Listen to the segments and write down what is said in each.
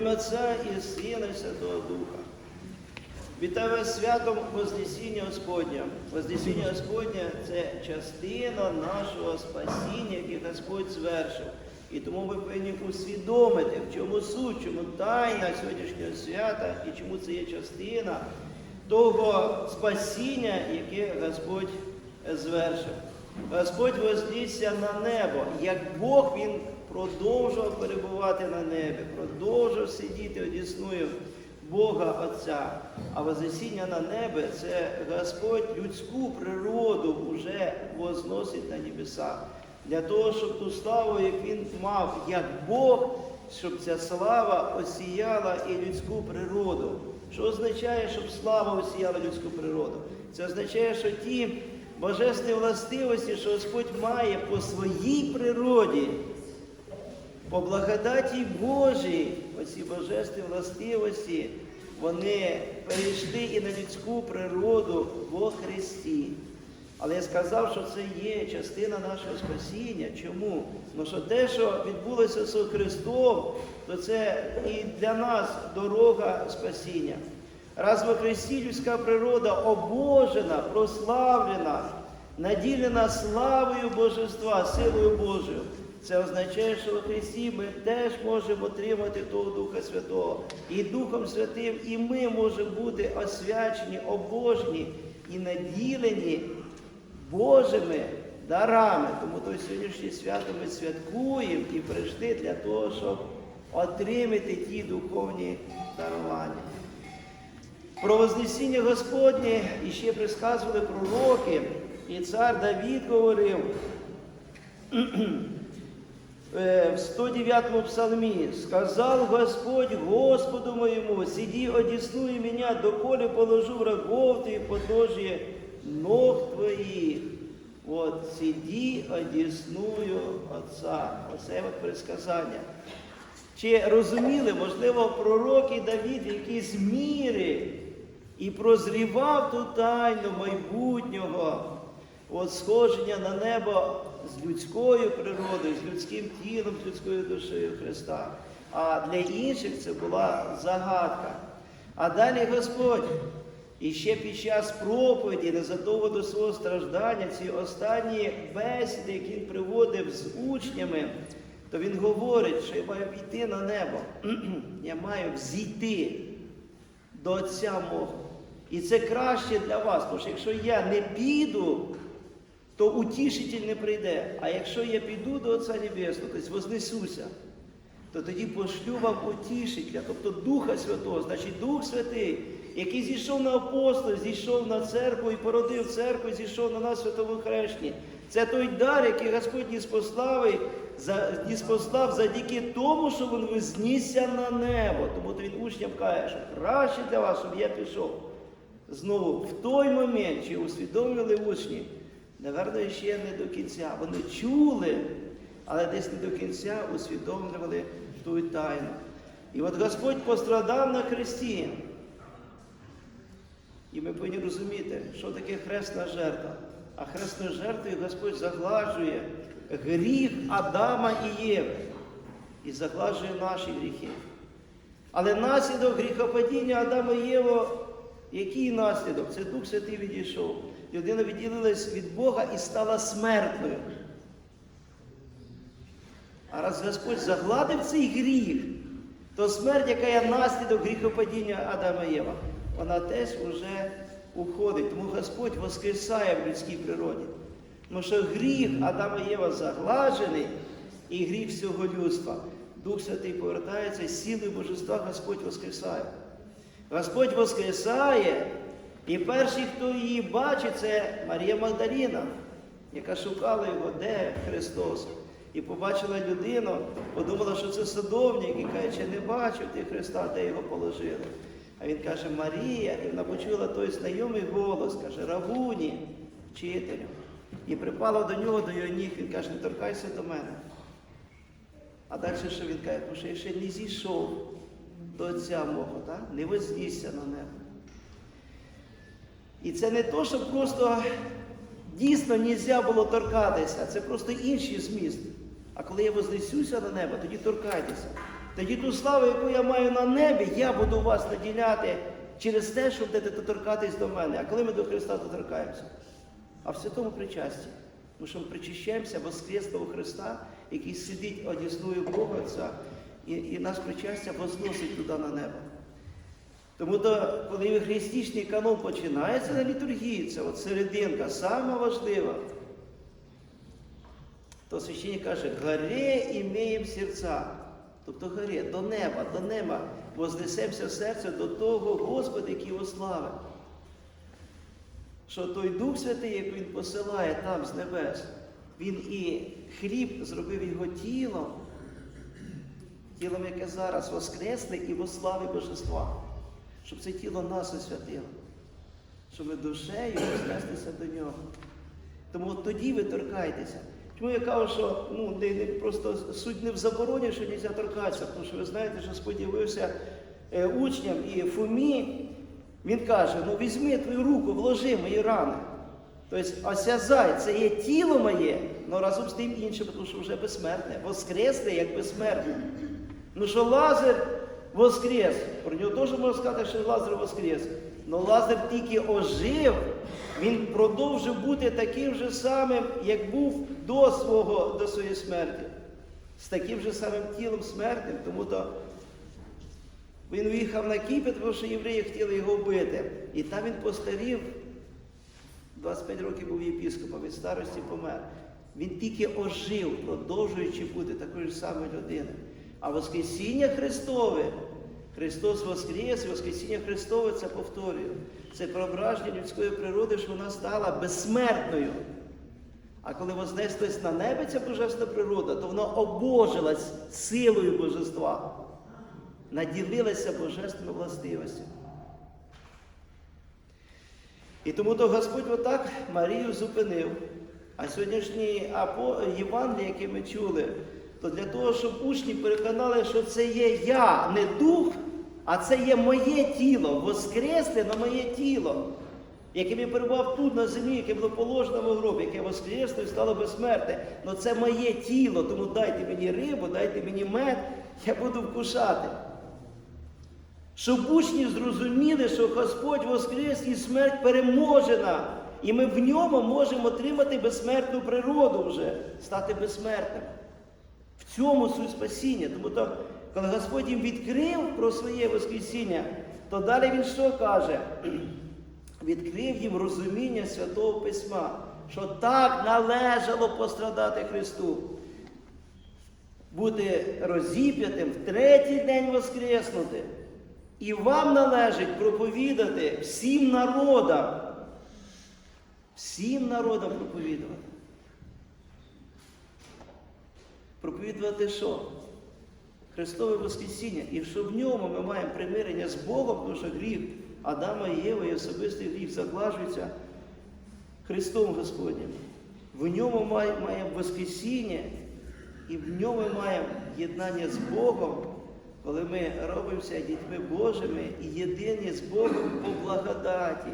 ім'я Отця і Сина і Святого Духа. Вітаю вас святом Вознесіння Господня. Вознесіння Господня це частина нашого спасіння, яке Господь звершив. І тому ми повинні усвідомити, в чому суть, чому тайна сьогоднішнього свята і чому це є частина того спасіння, яке Господь звершив. Господь вознісся на небо. Як Бог Він продовжував перебувати на небі, продовжував сидіти одісною Бога Отця. А вознесіння на небе це Господь людську природу вже возносить на небеса. Для того, щоб ту славу, як він мав, як Бог, щоб ця слава осіяла і людську природу. Що означає, щоб слава осіяла людську природу? Це означає, що ті божественні властивості, що Господь має по своїй природі, по благодаті Божій, оці божественні властивості, вони перейшли і на людську природу во Христі. Але я сказав, що це є частина нашого спасіння. Чому? Тому що те, що відбулося з Христом, то це і для нас дорога спасіння. Раз во Христі людська природа обожена, прославлена, наділена славою Божества, силою Божою. Це означає, що в Христі ми теж можемо отримати того Духа Святого. І Духом Святим і ми можемо бути освячені, обожені і наділені Божими дарами. Тому то сьогоднішнє свято ми святкуємо і прийшли для того, щоб отримати ті духовні дарування. Про Вознесіння Господнє іще присказували пророки, і цар Давід говорив е, в 109 псалмі, сказав Господь Господу моєму, сиди одесную меня, доколе положу врагов твоих подножие ног твоїх. От сиди одесную Отця. Оце от предсказання. Чи розуміли, можливо, пророк і Давід в якійсь мірі і прозрівав ту тайну майбутнього от сходження на небо з людською природою, з людським тілом, з людською душею Христа. А для інших це була загадка. А далі Господь і ще під час проповіді, незадовго до свого страждання, ці останні бесіди, які він приводив з учнями, то він говорить, що я маю піти на небо, я маю взійти до Отця мого. І це краще для вас, тому що якщо я не піду, то утішитель не прийде. А якщо я піду до Отця Небесного, тобто вознесуся, то тоді пошлю вам утішителя, тобто Духа Святого, значить Дух Святий, який зійшов на апостолів, зійшов на церкву і породив церкву, зійшов на нас в святому хрещенні. Це той дар, який Господь ніс послав, за, ніс послав завдяки тому, що він вознісся на небо. Тому то він учням каже, що краще для вас, щоб я пішов. Знову, в той момент, чи усвідомили учні, наверно, ще не до кінця. Вони чули, але десь не до кінця усвідомлювали ту тайну. І от Господь пострадав на хресті. І ми повинні розуміти, що таке хресна жертва. А хресною жертвою Господь заглажує гріх Адама і Єви. І заглажує наші гріхи. Але наслідок гріхопадіння Адама і Єва, який наслідок? Це Дух Святий відійшов. Людина відділилась від Бога і стала смертною. А раз Господь загладив цей гріх, то смерть, яка є наслідок гріхопадіння Адама і Єва, вона теж вже уходить. Тому Господь воскресає в людській природі. Тому що гріх Адама Єва заглажений і гріх всього людства. Дух Святий повертається, силою Божества Господь воскресає. Господь воскресає, і перший, хто її бачить, це Марія Магдаліна, яка шукала його, де Христос. І побачила людину, подумала, що це садовник, і каже, чи не бачив ти Христа, де його положили. А він каже, Марія, і вона почула той знайомий голос, каже, Рабуні, вчителю. І припала до нього, до його ніг, він каже, не торкайся до мене. А далі що він каже, тому що я ще не зійшов до Отця мого, так? не вознісся на небо. І це не то, що просто дійсно не можна було торкатися, це просто інший зміст. А коли я вознесуся на небо, тоді торкайтеся. Тоді ту славу, яку я маю на небі, я буду вас наділяти через те, що будете доторкатись до мене. А коли ми до Христа доторкаємося? А в святому причасті. Тому що ми причащаємося воскреслого Христа, який сидить одісною Бога Отця, і, і наш причастя возносить туди на небо. Тому то, коли євхаристичний канон починається на літургії, це от серединка, сама важлива, то священник каже, горе імеєм серця. Тобто горе, до неба, до неба вознесемося серце до того Господа, який його славить. Що той Дух Святий, який Він посилає там з небес, він і хліб зробив його тілом, тілом, яке зараз воскресне і во славі Божества, щоб це тіло нас освятило, щоб ми душею вознеслися до нього. Тому тоді ви торкайтеся. Чому я кажу, що ну, не, не, просто суть не в забороні, що не можна торкатися, тому що ви знаєте, що Господь явився е, учням і Фомі, він каже, ну візьми твою руку, вложи мої рани. Тобто осязай, це є тіло моє, але разом з тим інше, тому що вже безсмертне. Воскресне як безсмертне. Ну що Лазар воскрес, про нього теж можна сказати, що Лазар воскрес. Але Лазар тільки ожив, він продовжив бути таким же самим, як був до свого, до своєї смерті. З таким же самим тілом смертним, тому то він уїхав на Кіпет, тому що євреї хотіли його вбити. І там він постарів, 25 років був єпіскопом, від старості помер. Він тільки ожив, продовжуючи бути такою ж самою людиною. А Воскресіння Христове, Христос Воскрес, Воскресіння Христове це повторюю. Це преображення людської природи, що вона стала безсмертною. А коли вознеслась на небе ця божественна природа, то вона обожилась силою божества, наділилася божественними властивостями. І тому то Господь отак Марію зупинив. А сьогоднішній апо... Євангеліє, яке ми чули, то для того, щоб учні переконали, що це є я, не дух, а це є моє тіло, воскресне на моє тіло, яке я перебував тут на землі, яке було положено в гробі, яке воскресло і стало безсмертне. Ну це моє тіло, тому дайте мені рибу, дайте мені мед, я буду вкушати. Щоб учні зрозуміли, що Господь воскрес і смерть переможена, і ми в ньому можемо отримати безсмертну природу вже, стати безсмертним. В цьому суть спасіння. Тому то, коли Господь їм відкрив про своє Воскресіння, то далі Він що каже? Відкрив їм розуміння Святого Письма, що так належало пострадати Христу, бути розіп'ятим, в третій день воскреснути. І вам належить проповідати всім народам. Всім народам проповідувати. Проповідувати що? Христове Воскресіння. І що в ньому ми маємо примирення з Богом, тому що гріх Адама і Єва і особистий гріх заглажується Христом Господнім. В ньому маємо Воскресіння, і в ньому маємо єднання з Богом, коли ми робимося дітьми Божими і єдині з Богом по благодаті,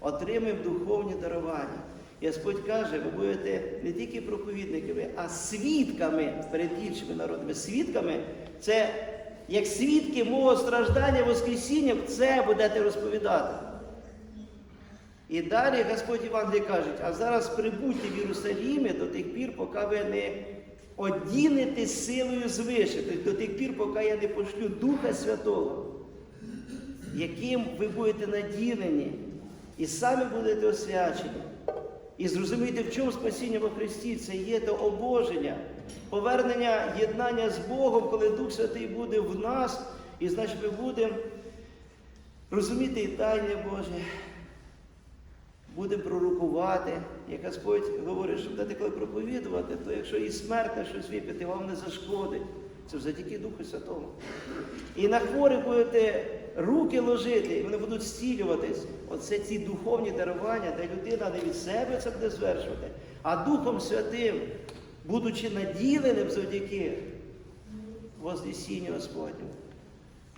отримуємо духовні дарування. І Господь каже, ви будете не тільки проповідниками, а свідками перед іншими народами. Свідками це як свідки мого страждання, Воскресіння, це будете розповідати. І далі Господь Євангелій каже, а зараз прибудьте в Єрусалімі до тих пір, поки ви не одінете силою звише, до тих пір, поки я не пошлю Духа Святого, яким ви будете наділені, і самі будете освячені. І зрозумієте, в чому спасіння во Христі це є то обоження, повернення єднання з Богом, коли Дух Святий буде в нас, і значить ми будемо розуміти і тайне Боже, будемо пророкувати. Як Господь говорить, що будете коли проповідувати, то якщо і смертне щось вип'яти, вам не зашкодить. Це завдяки Духу Святому. І на хворих будете руки ложити, і вони будуть зцілюватись. Оце ці духовні дарування, де людина не від себе це буде звершувати, а Духом Святим, будучи наділеним завдяки Вознесінню Господню.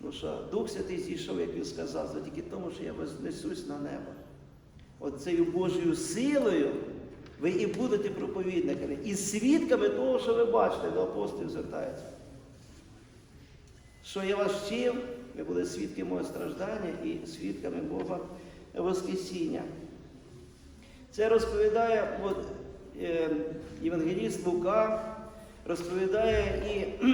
Ну що, Дух Святий зійшов, як він сказав, завдяки тому, що я вознесусь на небо. Оцею Божою силою ви і будете проповідниками, і свідками того, що ви бачите, до апостолів звертається. Що я вас вчив, ви були свідки мого страждання і свідками Бога Воскресіння. Це розповідає от, е, Євангеліст Лука, розповідає і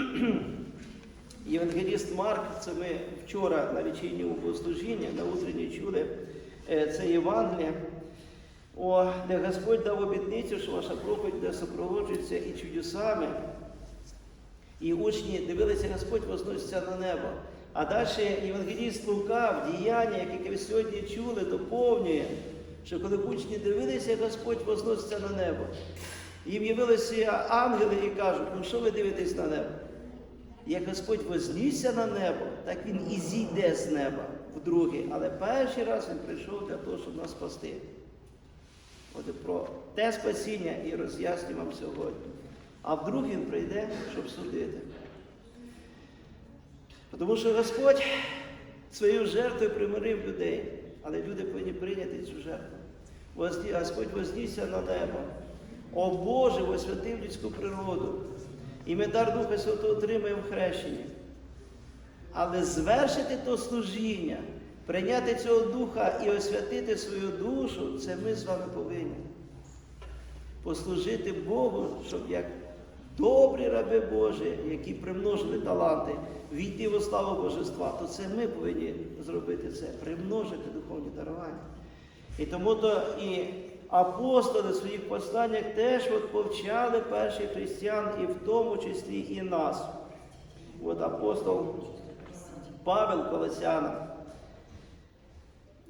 Євангеліст Марк, це ми вчора на вечірньому богослужінні, на утренні чули е, це Євангеліє, о, де Господь дав обітницю, що ваша проповідь буде супроводжується і чудесами. І учні дивилися, Господь возноситься на небо. А далі Євангеліст Лука в діяння, яке ви сьогодні чули, доповнює, що коли учні дивилися, Господь возноситься на небо. Їм явилися ангели і кажуть, ну що ви дивитесь на небо? Як Господь вознісся на небо, так Він і зійде з неба вдруге. Але перший раз Він прийшов для того, щоб нас спасти. От про те спасіння і роз'ясню вам сьогодні. А вдруг Він прийде, щоб судити. Тому що Господь своєю жертвою примирив людей, але люди повинні прийняти цю жертву. Господь вознісся на небо. О Боже, освятив людську природу. І ми дар Духа Святого отримаємо в хрещенні. Але звершити то служіння, прийняти цього Духа і освятити свою душу, це ми з вами повинні. Послужити Богу, щоб як добрі раби Божі, які примножили таланти, війти в славу Божества, то це ми повинні зробити це, примножити духовні дарування. І тому то і апостоли в своїх посланнях теж от повчали перших християн, і в тому числі і нас. От апостол Павел Колосянам.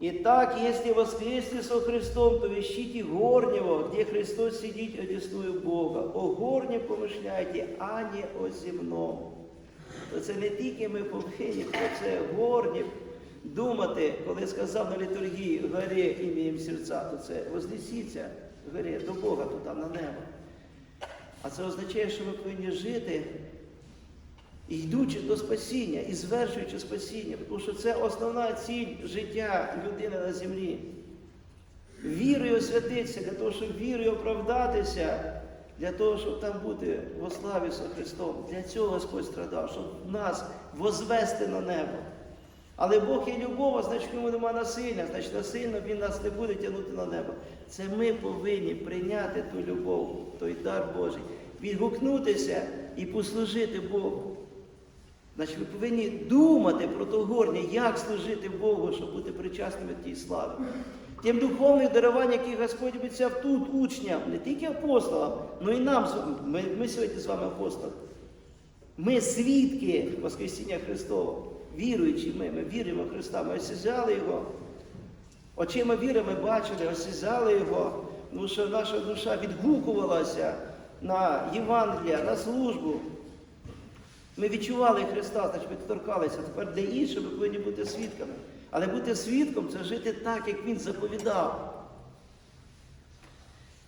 Итак, если воскресли со Христом, то ищите горнего, где Христос сидит одесную Бога. О горнем помишляйте, а не о земному. То це не тільки ми повинні про це горнім думати, коли сказав на літургії горі ім'ям серця, то це вознесіться горі до Бога туди на небо. А це означає, що ми повинні жити йдучи до спасіння, і звершуючи спасіння, тому що це основна ціль життя людини на землі. Вірою освятитися, для того, щоб вірою оправдатися, для того, щоб там бути во славі з Христом. Для цього Господь страдав, щоб нас возвести на небо. Але Бог є любов, значить в ньому нема насилля, значить насильно Він нас не буде тягнути на небо. Це ми повинні прийняти ту любов, той дар Божий, відгукнутися і послужити Богу. Значить, ми повинні думати про то горнє, як служити Богу, щоб бути причасними тій славі. Тим духовним даруванням, які Господь обіцяв тут учням, не тільки апостолам, але й нам. Ми, ми сьогодні з вами апостоли. Ми свідки Воскресіння Христового. Віруючі ми, ми віримо в Христа, ми осязали Його. Очима віри ми бачили, осязали Його, тому що наша душа відгукувалася на Євангелія, на службу. Ми відчували Христа, значить ми торкалися. Тепер для інших ми повинні бути свідками. Але бути свідком це жити так, як Він заповідав.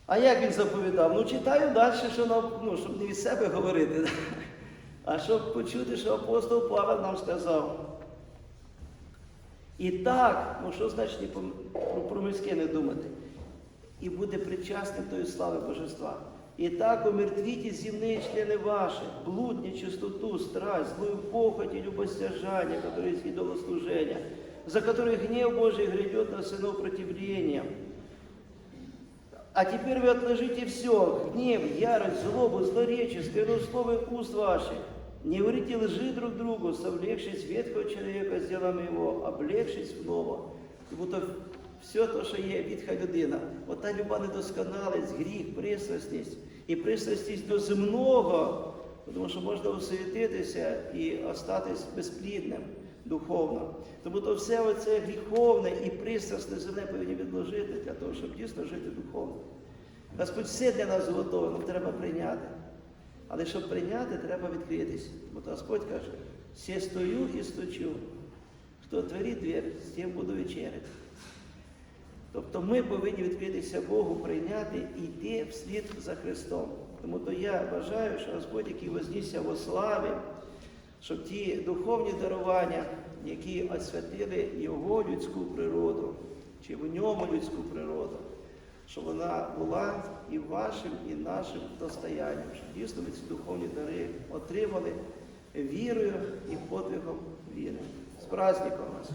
А як він заповідав? Ну, читаю далі, що нам, ну, щоб не від себе говорити, а щоб почути, що апостол Павел нам сказав. І так, ну що значить про, про мирське не думати? І буде причасним тої слави Божества. І так умертвіть земные члены ваши, блуд, нечистоту, страсть, злую похоть и любостяжание, которые есть идолослужения, за которые гнев Божий грядет на сынов противлением. А теперь вы отложите все, гнев, ярость, злобу, злоречие, сквернословие уст ваших. Не говорите лжи друг другу, совлекшись ветхого человека с делом его, облегшись в нового. Тому то все те, що є відха людина, ота люба недосконалість, гріх, пристрасність і пристрасність до земного, тому що можна освітитися і остатись безплідним духовно. Тому то все оце гріховне і пристрасне земне повинні відложити для того, щоб дійсно жити духовно. Господь все для нас готове, треба прийняти. Але щоб прийняти, треба відкритися. Бо Господь каже, «Се стою і стучу. Хто творить двір, з тим буду вечеряти. Тобто ми повинні відкритися Богу, прийняти і йти вслід за Христом. Тому то я бажаю, що Господь, який вознісся во славі, щоб ті духовні дарування, які освятили Його людську природу, чи в ньому людську природу, щоб вона була і вашим, і нашим достоянням, щоб дійсно ми ці духовні дари отримали вірою і подвигом віри. З праздником вас!